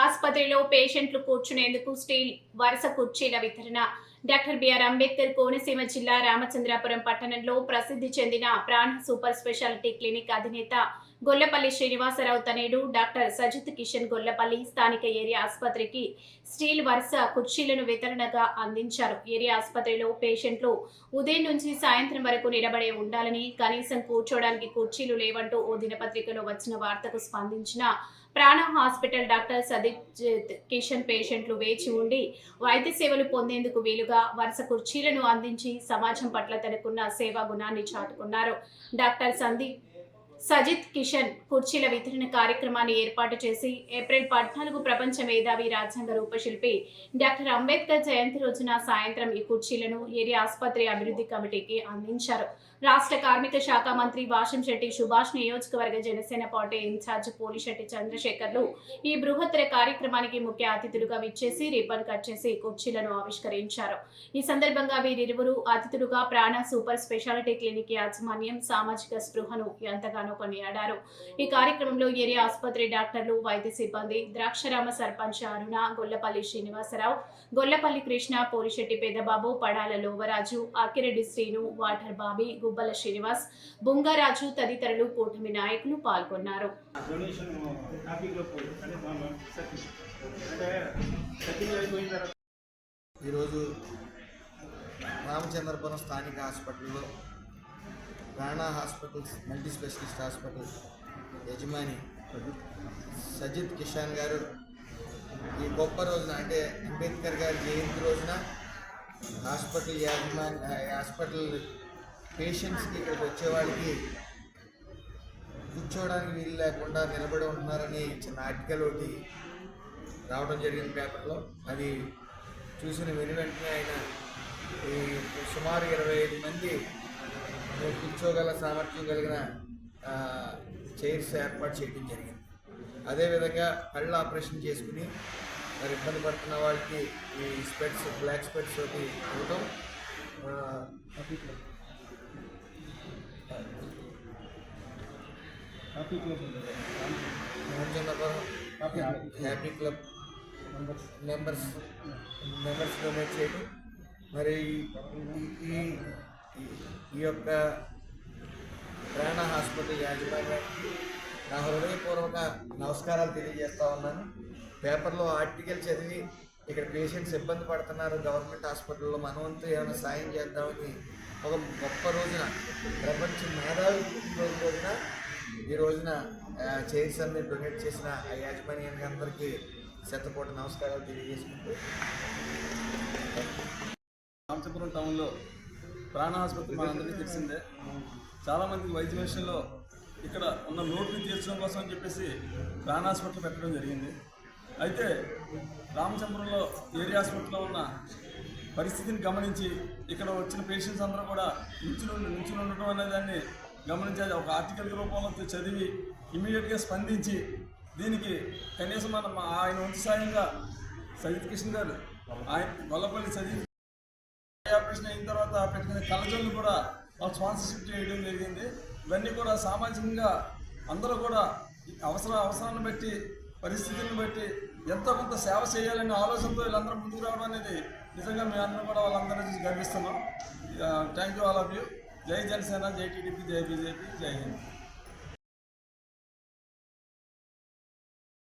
ఆసుపత్రిలో పేషెంట్లు కూర్చునేందుకు స్టీల్ వరుస కుర్చీల వితరణ. డాక్టర్ బిఆర్ అంబేద్కర్ కోనసీమ జిల్లా రామచంద్రాపురం పట్టణంలో ప్రసిద్ధి చెందిన ప్రాణ సూపర్ స్పెషాలిటీ క్లినిక్ అధినేత గొల్లపల్లి శ్రీనివాసరావు తనేడు డాక్టర్ సజిత్ కిషన్ గొల్లపల్లి స్థానిక ఏరియా ఆసుపత్రికి స్టీల్ వరుస కుర్చీలను వితరణగా అందించారు. ఏరియా ఆసుపత్రిలో పేషెంట్లు ఉదయం నుంచి సాయంత్రం వరకు నిలబడే ఉండాలని కనీసం కూర్చోడానికి కుర్చీలు లేవంటూ ఓ దినపత్రికలో వచ్చిన వార్తకు స్పందించిన ప్రాణ హాస్పిటల్ డాక్టర్ సదిత్ కిషన్ పేషెంట్లు వేచి ఉండి వైద్య సేవలు పొందేందుకు వీలుగా వరుస కుర్చీలను అందించి సమాజం పట్ల తనకున్న సేవా గుణాన్ని చాటుకున్నారు. డాక్టర్ సందీప్ సజిత్ కిషన్ కుర్చీల వితరణ కార్యక్రమాన్ని ఏర్పాటు చేసి ఏప్రిల్ పద్నాలుగు ప్రపంచ మేధావి రాజ్యాంగ రూపశిల్పి డాక్టర్ అంబేద్కర్ జయంతి రోజున సాయంత్రం ఈ కుర్చీలను ఏరియా ఆసుపత్రి అభివృద్ధి కమిటీకి అందించారు. రాష్ట్ర కార్మిక శాఖ మంత్రి వాషంశెట్టి సుభాష్ నియోజకవర్గ జనసేన పార్టీ ఇన్ఛార్జ్ పోలిశెట్టి చంద్రశేఖర్లు ఈ బృహత్తర కార్యక్రమానికి ముఖ్య అతిథులుగా విచ్చేసి రిబ్బన్ కట్ చేసి కుర్చీలను ఆవిష్కరించారు. ఈ సందర్భంగా వీరిరువురు అతిథులుగా ప్రాణ సూపర్ స్పెషాలిటీ క్లినిక్ యాజమాన్యం సామాజిక స్పృహను ఎంతగానో కొనియాడారు ఈ కార్యక్రమంలో ఏరియా ఆసుపత్రి డాక్టర్లు వైద్య సిబ్బంది ద్రాక్షరామ సర్పంచ్ అరుణ గొల్లపల్లి శ్రీనివాసరావు గొల్లపల్లి కృష్ణ పోలిశెట్టి పెద్దబాబు పడాల లోవరాజు ఆకిరెడ్డి శ్రీను వాటర్ బాబీ గుబ్బల శ్రీనివాస్ బుంగారాజు తదితరులు కూటమి నాయకులు పాల్గొన్నారు. ఈరోజు రామచంద్రపురం స్థానిక హాస్పిటల్లో ప్రాణ హాస్పిటల్స్ మల్టీ స్పెషలిస్ట్ హాస్పిటల్ యజమాని సజిత్ కిషాన్ గారు. ఈ గొప్ప రోజున అంటే అంబేద్కర్ గారి జయంతి రోజున హాస్పిటల్ యాజమాన్ హాస్పిటల్ పేషెంట్స్కి ఇక్కడికి వచ్చేవాళ్ళకి కూర్చోవడానికి వీలు లేకుండా నిలబడి ఉంటున్నారని చిన్న ఆర్టికల్ ఒకటి రావడం జరిగింది పేపర్లో. అది చూసిన వెను వెంటనే ఆయన ఈ సుమారు ఇరవై ఐదు మంది కూర్చోగల సామర్థ్యం కలిగిన చైర్స్ ఏర్పాటు చేయడం జరిగింది. అదేవిధంగా కళ్ళు ఆపరేషన్ చేసుకుని మరి ఇబ్బంది పడుతున్న వాళ్ళకి ఈ స్పెట్స్ బ్లాక్ స్పెట్స్ ఒకటి ఇవ్వటం happy club members members donate చేయడం మరి ఈ- ఈ యొక్క ప్రాణ హాస్పిటల్ యాజమాన్యానికి నా హృదయపూర్వక నమస్కారాలు తెలియజేస్తా ఉన్నాను. పేపర్లో ఆర్టికల్ చదివి ఇక్కడ పేషెంట్స్ ఇబ్బంది పడుతున్నారు. గవర్నమెంట్ హాస్పిటల్లో మనవంతు ఏమైనా సాయం చేద్దామని ఒక గొప్ప రోజున ప్రపంచ మేధావి రోజు రోజున ఈ రోజున చైర్స్ అన్ని డొనేట్ చేసిన ఆ యాజమాన్యానికి అందరికీ శతకోటి నమస్కారాలు తెలియజేసుకుంటూ. రామచంద్రపురం టౌన్లో ప్రాణ ఆసుపత్రి మనందరికీ తెలిసిందే. చాలామందికి వైద్య విషయంలో ఇక్కడ ఉన్న లోటుని తీర్చడం కోసం అని చెప్పేసి ప్రాణ హాస్పిటల్ పెట్టడం జరిగింది. అయితే రామచంద్రంలో ఏరియా హాస్పిటల్లో ఉన్న పరిస్థితిని గమనించి ఇక్కడ వచ్చిన పేషెంట్స్ అందరూ కూడా నుంచుని నుంచుని ఉండటం అనే దాన్ని గమనించి ఒక ఆర్టికల్ రూపంలో చదివి ఇమీడియట్గా స్పందించి దీనికి కనీసం మనం ఆయన వంతు సాయంగా సజిత్ కిషన్ గారు ఆయన గొల్లపల్లి సజిత్ ఆపరేషన్ అయిన తర్వాత పెట్టిన కలజోళ్ళు కూడా వాళ్ళు స్పాన్సర్షిప్ చేయడం జరిగింది. ఇవన్నీ కూడా సామాజికంగా అందరూ కూడా అవసర అవసరాన్ని బట్టి పరిస్థితులను బట్టి ఎంతో కొంత సేవ చేయాలనే ఆలోచనతో వీళ్ళందరూ ముందుకు రావడం అనేది నిజంగా మేమందరం కూడా వాళ్ళందరూ చూసి గర్విస్తున్నాం. Thank you all of you. జై జనసేన జై టీడీపీ జై బీజేపీ జై హింద్.